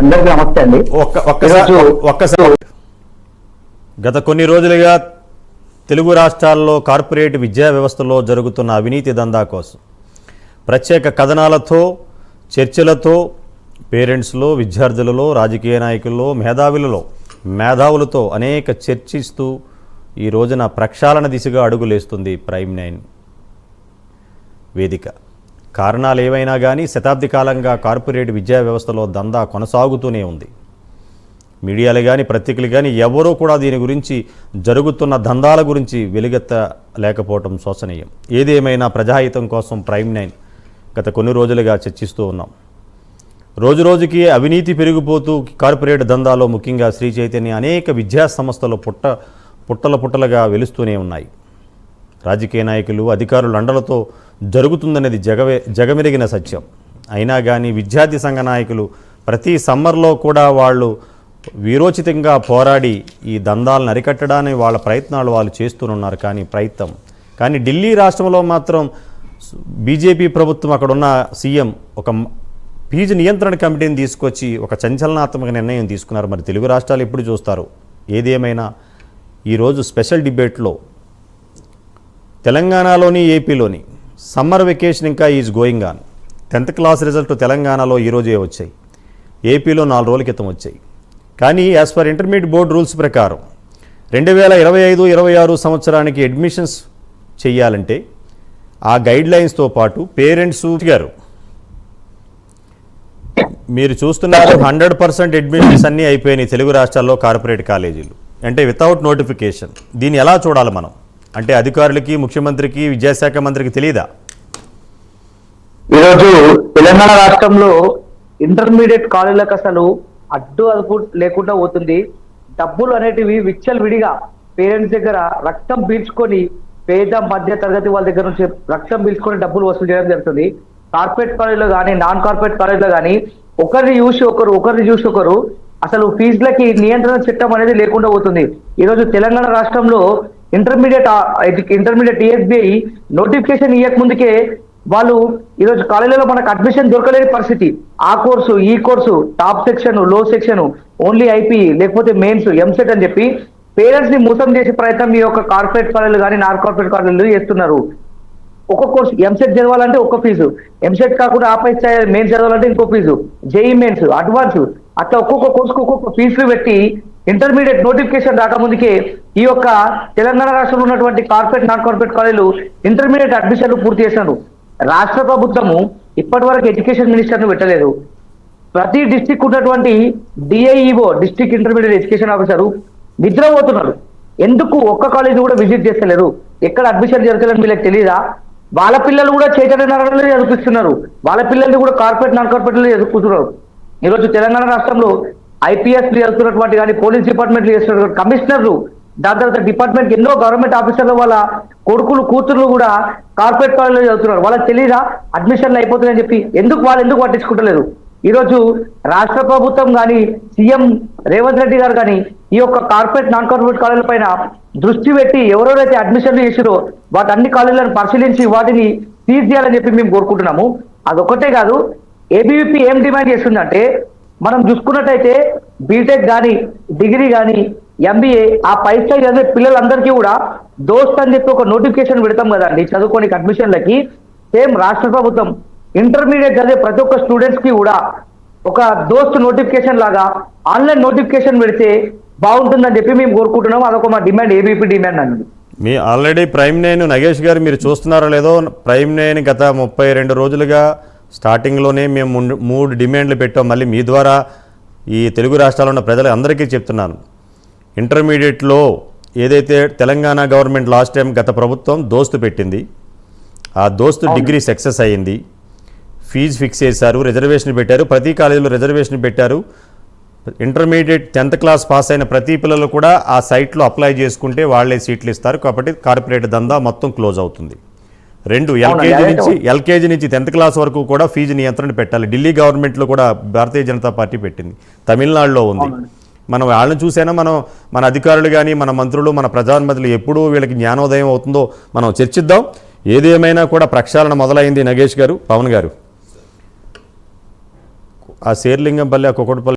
అందరికీ నమస్తే అండి. ఒక్కసారి. గత కొన్ని రోజులుగా తెలుగు రాష్ట్రాల్లో కార్పొరేట్ విద్యా వ్యవస్థలో జరుగుతున్న అవినీతి దందా కోసం ప్రత్యేక కథనాలతో చర్చలతో పేరెంట్స్లో విద్యార్థులలో రాజకీయ నాయకుల్లో మేధావులలో మేధావులతో అనేక చర్చిస్తూ ఈ రోజున ప్రక్షాళన దిశగా అడుగులేస్తుంది ప్రైమ్ నైన్ వేదిక. కారణాలు ఏవైనా కానీ శతాబ్ది కాలంగా కార్పొరేట్ విద్యా వ్యవస్థలో దందా కొనసాగుతూనే ఉంది. మీడియాలు కానీ పత్రికలు కానీ ఎవరూ కూడా దీని గురించి జరుగుతున్న దందాల గురించి వెలుగెత్తలేకపోవటం శోచనీయం. ఏదేమైనా ప్రజాహితం కోసం ప్రైమ్ నైన్ గత కొన్ని రోజులుగా చర్చిస్తూ ఉన్నాం. రోజు రోజుకి అవినీతి పెరిగిపోతూ కార్పొరేట్ దందాలో ముఖ్యంగా శ్రీ చైతన్య అనేక విద్యా సంస్థలు పుట్ట పుట్టల పుట్టలుగా వెలుస్తూనే ఉన్నాయి. రాజకీయ నాయకులు అధికారులు అండలతో జరుగుతుందనేది జగవే జగమెరిగిన సత్యం. అయినా కానీ విద్యార్థి సంఘ నాయకులు ప్రతి సమ్మర్లో కూడా వాళ్ళు వీరోచితంగా పోరాడి ఈ దందాలను అరికట్టడానికి వాళ్ళ ప్రయత్నాలు వాళ్ళు చేస్తూనున్నారు కానీ ప్రయత్నం. కానీ ఢిల్లీ రాష్ట్రంలో మాత్రం బీజేపీ ప్రభుత్వం అక్కడున్న సీఎం ఒక ఫీజు నియంత్రణ కమిటీని తీసుకొచ్చి ఒక సంచలనాత్మక నిర్ణయం తీసుకున్నారు. మరి తెలుగు రాష్ట్రాలు ఎప్పుడు చూస్తారు? ఏదేమైనా ఈరోజు స్పెషల్ డిబేట్లో తెలంగాణలోని ఏపీలోని సమ్మర్ వెకేషన్ ఇంకా is going on. Tenth class result తెలంగాణలో ఈరోజే వచ్చాయి. ఏపీలో నాలుగు రోజుల క్రితం వచ్చాయి. కానీ as per intermediate board rules ప్రకారం రెండు వేల ఇరవై ఐదు ఇరవై ఆరు సంవత్సరానికి అడ్మిషన్స్ చేయాలంటే ఆ గైడ్ లైన్స్తో పాటు పేరెంట్స్ గారు మీరు చూస్తున్నారు హండ్రెడ్ పర్సెంట్ అడ్మిషన్స్ అన్నీ అయిపోయినాయి తెలుగు రాష్ట్రాల్లో కార్పొరేట్ కాలేజీలు. అంటే వితౌట్ నోటిఫికేషన్. దీన్ని ఎలా చూడాలి మనం? అంటే అధికారులకి ముఖ్యమంత్రికి విద్యాశాఖ మంత్రికి తెలియదా ఈరోజు తెలంగాణ రాష్ట్రంలో ఇంటర్మీడియట్ కాలేజీలకు అసలు అడ్డు అదుపు లేకుండా పోతుంది. డబ్బులు అనేటివి విచ్చలు విడిగా పేరెంట్స్ దగ్గర రక్తం పీల్చుకొని పేద మధ్య తరగతి వాళ్ళ దగ్గర నుంచి రక్తం పీల్చుకొని డబ్బులు వసూలు చేయడం జరుగుతుంది. కార్పొరేట్ కాలేజీలో కానీ నాన్ కార్పొరేట్ కాలేజీలో కానీ ఒకరిని చూసి ఒకరు ఒకరిని చూసి ఒకరు అసలు ఫీజులకి నియంత్రణ చట్టం అనేది లేకుండా పోతుంది. ఈరోజు తెలంగాణ రాష్ట్రంలో ఇంటర్మీడియట్ ఇంటర్మీడియట్ టీఎస్బిఐ నోటిఫికేషన్ ఇవ్వక ముందుకే వాళ్ళు ఈరోజు కాలేజీలో మనకు అడ్మిషన్ దొరకలేని పరిస్థితి. ఆ కోర్సు ఈ కోర్సు టాప్ సెక్షన్లో సెక్షన్ ఓన్లీ ఐపీ లేకపోతే మెయిన్స్ ఎంసెట్ అని చెప్పి పేరెంట్స్ని మోసం చేసే ప్రయత్నం ఈ యొక్క కార్పొరేట్ కాలేజీలు కానీ నాన్ కార్పొరేట్ కాలేజీలు చేస్తున్నారు. ఒక కోర్సు ఎంసెట్ చదవాలంటే ఒక ఫీజు. ఎంసెట్ కాకుండా ఆపై మెయిన్స్ చదవాలంటే ఇంకో ఫీజు. JEE mains advance. అట్లా ఒక్కొక్క కోర్సుకు ఒక్కొక్క ఫీజులు పెట్టి ఇంటర్మీడియట్ నోటిఫికేషన్ రాకముందుకే ఈ యొక్క తెలంగాణ రాష్ట్రంలో ఉన్నటువంటి కార్పొరేట్ నాన్ కార్పొరేట్ కాలేజీలు ఇంటర్మీడియట్ అడ్మిషన్లు పూర్తి చేశారు రాష్ట్ర ప్రభుత్వము ఇప్పటి వరకు ఎడ్యుకేషన్ మినిస్టర్ను పెట్టలేదు. ప్రతి డిస్టిక్ ఉన్నటువంటి DIEO district intermediate education officer నిద్రపోతున్నారు ఎందుకు ఒక్క కాలేజీ కూడా విజిట్ చేస్తలేరు? ఎక్కడ అడ్మిషన్ జరుగుతుందని వీళ్ళకి తెలియదా వాళ్ళ పిల్లలు కూడా చైతన్య నగరంలో చదివిస్తున్నారు వాళ్ళ పిల్లల్ని కూడా కార్పొరేట్ నాన్ కార్పొరేట్లో చదువుకుంటున్నారు. ఈరోజు తెలంగాణ రాష్ట్రంలో ఐపీఎస్ చేస్తున్నటువంటి కానీ పోలీస్ డిపార్ట్మెంట్లు చేస్తున్నటువంటి కమిషనర్లు దాని తర్వాత డిపార్ట్మెంట్ ఎన్నో గవర్నమెంట్ ఆఫీసర్లు వాళ్ళ కొడుకులు కూతుర్లు కూడా కార్పొరేట్ కాలేజ్లో చదువుతున్నారు. వాళ్ళకి తెలియదా అడ్మిషన్లు అయిపోతున్నాయని చెప్పి ఎందుకు వాళ్ళు ఎందుకు పట్టించుకుంటలేదు? ఈరోజు రాష్ట్ర ప్రభుత్వం కానీ సీఎం రేవంత్ రెడ్డి గారు కానీ ఈ యొక్క కార్పొరేట్ నాన్ కార్పొరేట్ కాలేజీల పైన దృష్టి పెట్టి ఎవరెవరైతే అడ్మిషన్లు చేసిరో వాటి అన్ని కాలేజీలను పరిశీలించి వాటిని సీజ్ చేయాలని చెప్పి మేము కోరుకుంటున్నాము. అదొకటే కాదు ఏబీవీపీ ఏం డిమాండ్ చేస్తుందంటే మనం చూసుకున్నట్టయితే బీటెక్ కానీ డిగ్రీ కానీ ఎంబీఏ ఆ పై స్థాయి చదివే పిల్లలందరికీ కూడా దోస్త్ అని చెప్పి ఒక నోటిఫికేషన్ పెడతాం కదండి చదువుకోని అడ్మిషన్లకి. సేమ్ రాష్ట్ర ప్రభుత్వం ఇంటర్మీడియట్ చదివే ప్రతి ఒక్క స్టూడెంట్స్కి కూడా ఒక దోస్త్ నోటిఫికేషన్ లాగా ఆన్లైన్ నోటిఫికేషన్ పెడితే బాగుంటుందని చెప్పి మేము కోరుకుంటున్నాం అదొక మా డిమాండ్ ఏబీపీ డిమాండ్ అండి. మీ already prime nine Nagesh garu మీరు చూస్తున్నారో లేదో ప్రైమ్ నైన్ గత ముప్పై రెండు రోజులుగా స్టార్టింగ్లోనే మేము మూడు డిమాండ్లు పెట్టాం. మళ్ళీ మీ ద్వారా ఈ తెలుగు రాష్ట్రాల్లో ఉన్న ప్రజలు అందరికీ చెప్తున్నాను. ఇంటర్మీడియట్లో ఏదైతే తెలంగాణ గవర్నమెంట్ లాస్ట్ టైం గత ప్రభుత్వం దోస్తు పెట్టింది ఆ దోస్తు డిగ్రీ సక్సెస్ అయ్యింది ఫీజు ఫిక్స్ చేశారు రిజర్వేషన్ పెట్టారు ప్రతి కాలేజీలో రిజర్వేషన్ పెట్టారు. ఇంటర్మీడియట్ టెన్త్ క్లాస్ పాస్ అయిన ప్రతి పిల్లలు కూడా ఆ సైట్లో అప్లై చేసుకుంటే వాళ్ళే సీట్లు ఇస్తారు. కాబట్టి కార్పొరేట్ దందా మొత్తం క్లోజ్ అవుతుంది. రెండు ఎల్కేజీ నుంచి ఎల్కేజీ నుంచి టెన్త్ క్లాస్ వరకు కూడా ఫీజు నియంత్రణ పెట్టాలి. ఢిల్లీ గవర్నమెంట్లో కూడా భారతీయ జనతా పార్టీ పెట్టింది. తమిళనాడులో ఉంది. మనం వాళ్ళని చూసైనా? మనం మన అధికారులు కానీ మన మంత్రులు మన ప్రధానమంత్రులు ఎప్పుడు వీళ్ళకి జ్ఞానోదయం అవుతుందో మనం చర్చిద్దాం. ఏదేమైనా కూడా ప్రక్షాళన మొదలైంది నగేష్ గారు పవన్ గారు. ఆ శేర్లింగంపల్లి ఆ కుక్కడపల్లి